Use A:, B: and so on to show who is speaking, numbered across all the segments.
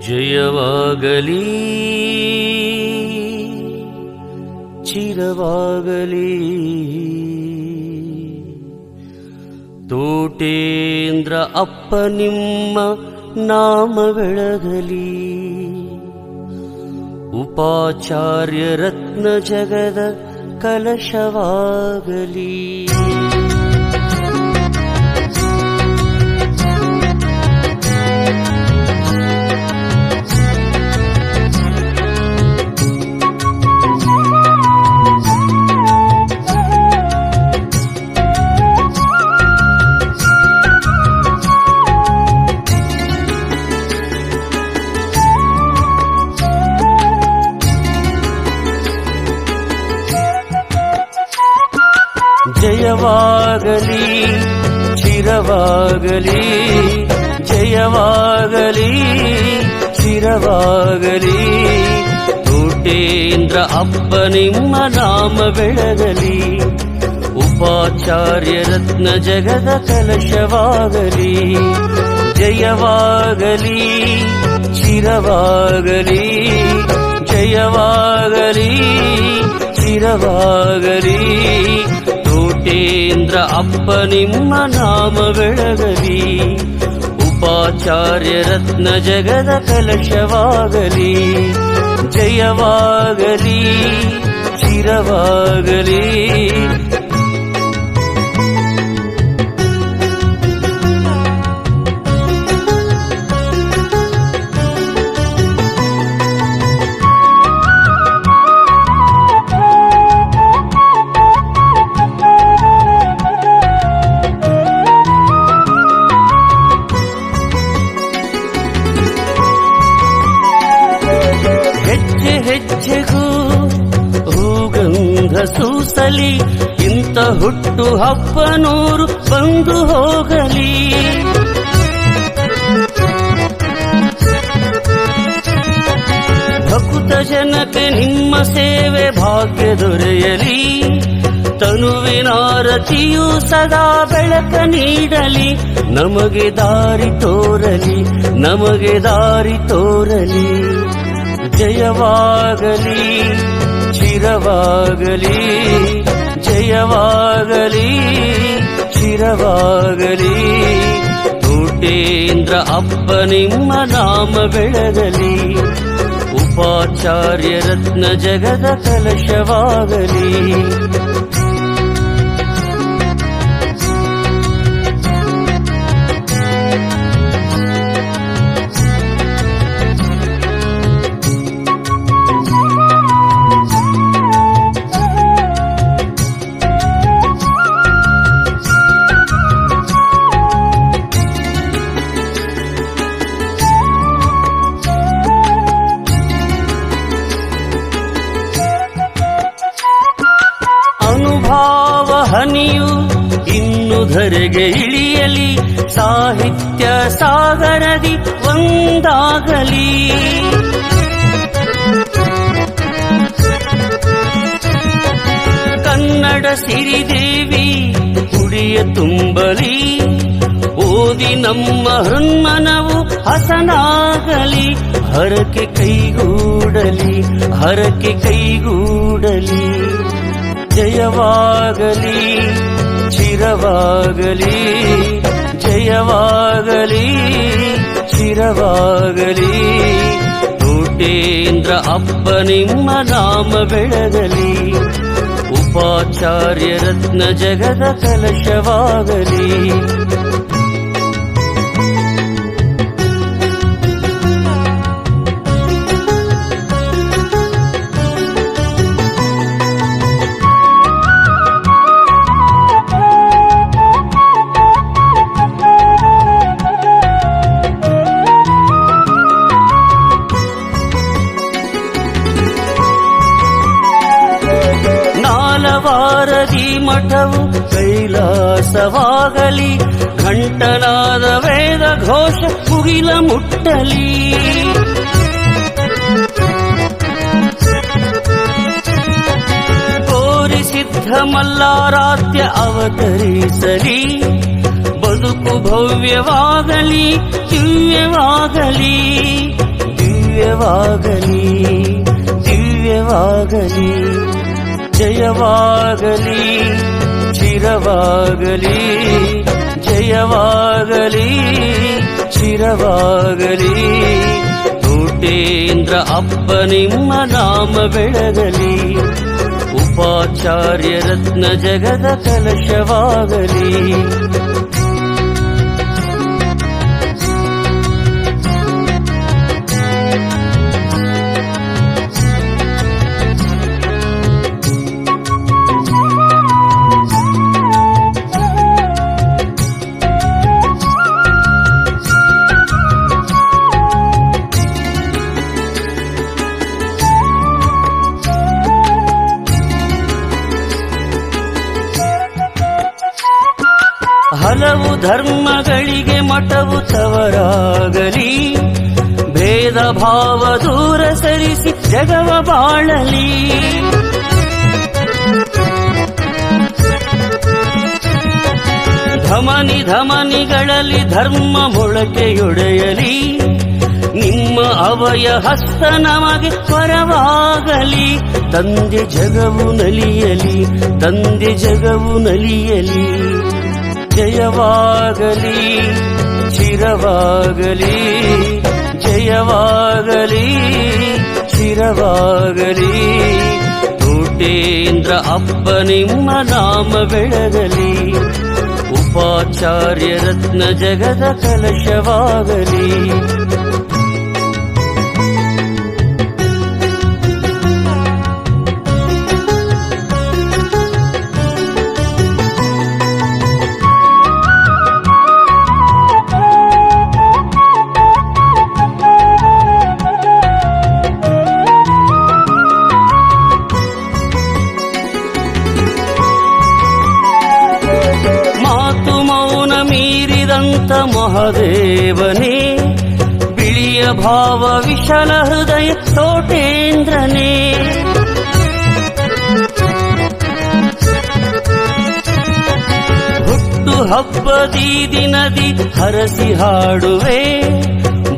A: ಜಯವಾಗಲಿ. ಚಿರವಾಗಲಿ. ತೋಟೇಂದ್ರ ಅಪ್ಪ ನಿಮ್ಮ ನಾಮ ಬೆಳಗಲಿ ಉಪಾಚಾರ್ಯ ರತ್ನ ಜಗದ ಕಲಶವಾಗಲಿ. ಜಯವಾಗಲಿ ಚಿರವಾಗಲಿ ಜಯವಾಗಲಿ ಚಿರವಾಗಲಿ ತೋಟೇಂದ್ರ ಅಪ್ಪ ನಿಮ್ಮ ನಾಮ ಬೆಳಗಲಿ ಉಪಾಚಾರ್ಯ ರತ್ನ ಜಗದ ಕಲಶವಾಗಲಿ ಜಯವಾಗಲಿ ಚಿರವಾಗಲಿ ಜಯವಾಗಲಿ ಚಿರವಾಗಲಿ ತೋಟೇಂದ್ರ ಅಪ್ಪ ನಿಮ್ಮ ನಾಮ ಬೆಳಗಲಿ ಉಪಾಚಾರ್ಯ ರತ್ನ ಜಗದ ಕಲಶವಾಗಲಿ ಜಯವಾಗಲಿ ಚಿರವಾಗಲಿ ಸೂಸಲಿ, ಇಂಥ ಹುಟ್ಟು ಹಬ್ಬ ನೂರು ಬಂದು ಹೋಗಲಿ. ಭಕುತ ಜನಕ್ಕೆ ನಿಮ್ಮ ಸೇವೆ ಭಾಗ್ಯ ದೊರೆಯಲಿ. ತನುವಿನಾರತಿಯು ಸದಾ ಬೆಳಕ ನೀಡಲಿ. ನಮಗೆ ದಾರಿ ತೋರಲಿ, ನಮಗೆ ದಾರಿ ತೋರಲಿ. ಜಯವಾಗಲಿ. ಚಿರವಾಗಲಿ ಜಯವಾಗಲಿ ಚಿರವಾಗಲಿ ತೋಟೇಂದ್ರ ಅಪ್ಪ ನಿಮ್ಮ ನಾಮ ಬೆಳಗಲಿ ಉಪಾಚಾರ್ಯ ರತ್ನ ಜಗದ ಕಲಶವಾಗಲಿ. ಧರೆಗೆ ಇಳಿಯಲಿ, ಸಾಹಿತ್ಯ ಸಾಗರದಿ ಒಂದಾಗಲಿ. ಕನ್ನಡ ಸಿರಿದೇವಿ ಕುಡಿಯ ತುಂಬಲಿ, ಓದಿ ನಮ್ಮ ಹೃನ್ಮನವು ಹಸನಾಗಲಿ. ಹರಕೆ ಕೈಗೂಡಲಿ ಹರಕೆ ಕೈಗೂಡಲಿ. ಜಯವಾಗಲಿ. ಚಿರವಾಗಲಿ ಜಯವಾಗಲಿ ಚಿರವಾಗಲಿ ತೋಟೇಂದ್ರ ಅಪ್ಪ ನಿಮ್ಮ ನಾಮ ಬೆಳಗಲಿ ಉಪಾಚಾರ್ಯ ರತ್ನ ಜಗದ ಕಲಶವಾಗಲಿ ನಾಲವಾರದಿ ಮಠವು ಕೈಲಾಸವಾಗಲಿ ಘಂಟನಾದ ವೇದ ಘೋಷ ಮುಗಿಲ ಮುಟ್ಟಲಿ ಕೋರಿ ಸಿದ್ಧ ಮಲ್ಲಾರಾಧ್ಯ ಅವತರಿಸಲಿ ಬದುಕು ಭವ್ಯವಾಗಲಿ ದಿವ್ಯವಾಗಲಿ ದಿವ್ಯವಾಗಲಿ ದಿವ್ಯವಾಗಲಿ ಜಯವಾಗಲಿ ಚಿರವಾಗಲಿ ಜಯವಾಗಲಿ ಚಿರವಾಗಲಿ. ಕೋಟೇಂದ್ರ ಅಪ್ಪ ನಿಮ್ಮ ನಾಮ ಬೆಳಗಲಿ ಉಪಾಚಾರ್ಯ ರತ್ನ ಜಗದ ಕಲಶವಾಗಲಿ. ಹಲವು ಧರ್ಮಗಳಿಗೆ ಮಠವು ತವರಾಗಲಿ. ಭೇದ ಭಾವ ದೂರ ಸರಿಸಿ ಜಗವ ಬಾಳಲಿ. ಧಮನಿ ಧಮನಿಗಳಲ್ಲಿ ಧರ್ಮ ಮೊಳಕೆಯೊಡೆಯಲಿ. ನಿಮ್ಮ ಅವಯ ಹಸ್ತ ನಮಗೆ ಪರವಾಗಲಿ ತಂದೆ ಜಗವು ನಲಿಯಲಿ, ತಂದೆ ಜಗವು ನಲಿಯಲಿ. ಜಯವಾಗಲಿ ಚಿರವಾಗಲಿ ಜಯವಾಗಲಿ ಚಿರವಾಗಲಿ ಕೋಟೇಂದ್ರ ಅಪ್ಪ ನಿಮ್ಮ ನಾಮ ಬೆಳಗಲಿ ಉಪಾಚಾರ್ಯ ರತ್ನ ಜಗದ ಕಲಶವಾಗಲಿ ಮೀರಿದಂತ ಮಹದೇವನೇ, ಬಿಳಿಯ ಭಾವ ವಿಶಲ ಹೃದಯ ತೋಟೇಂದ್ರನೇ ಹುಟ್ಟು ಹಬ್ಬದಿ ದಿನದಿ ಹರಸಿ ಹಾಡುವೆ,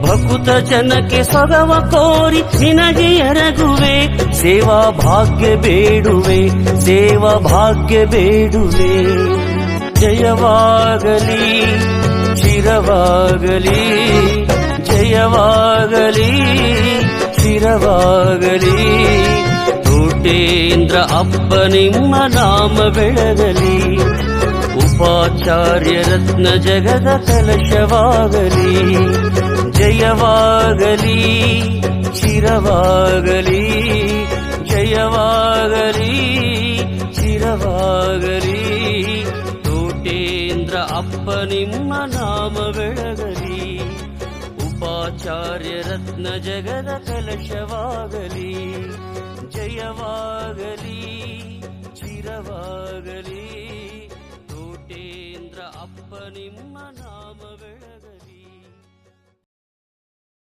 A: ಭಕುತ ಜನಕ್ಕೆ ಸೊಗವ ಕೋರಿ ನಿನಗೆ ಎರಗುವೆ. ಸೇವಾ ಭಾಗ್ಯ ಬೇಡುವೆ, ಸೇವಾ ಭಾಗ್ಯ ಬೇಡುವೆ. ಜಯವಾಗಲಿ. ಚಿರವಾಗಲಿ ಜಯವಾಗಲಿ ಚಿರವಾಗಲಿ ಕೋಟೇಂದ್ರ ಅಪ್ಪ ನಿಮ್ಮ ನಾಮ ಬೆಳಗಲಿ ಉಪಾಚಾರ್ಯ ರತ್ನ ಜಗದ ಕಲಶವಾಗಲಿ ಜಯವಾಗಲಿ ಚಿರವಾಗಲಿ ಜಯವಾಗಲಿ ಅಪ್ಪ ನಿಮ್ಮ ನಾಮ ಬೆಳಗಲಿ. ಉಪಾಚಾರ್ಯ ರತ್ನ ಜಗದ ಕಲಶವಾಗಲಿ. ಜಯವಾಗಲಿ, ಚಿರವಾಗಲಿ. ಕೋಟೇಂದ್ರ ಅಪ್ಪ ನಿಮ್ಮ ನಾಮ ಬೆಳಗಲಿ.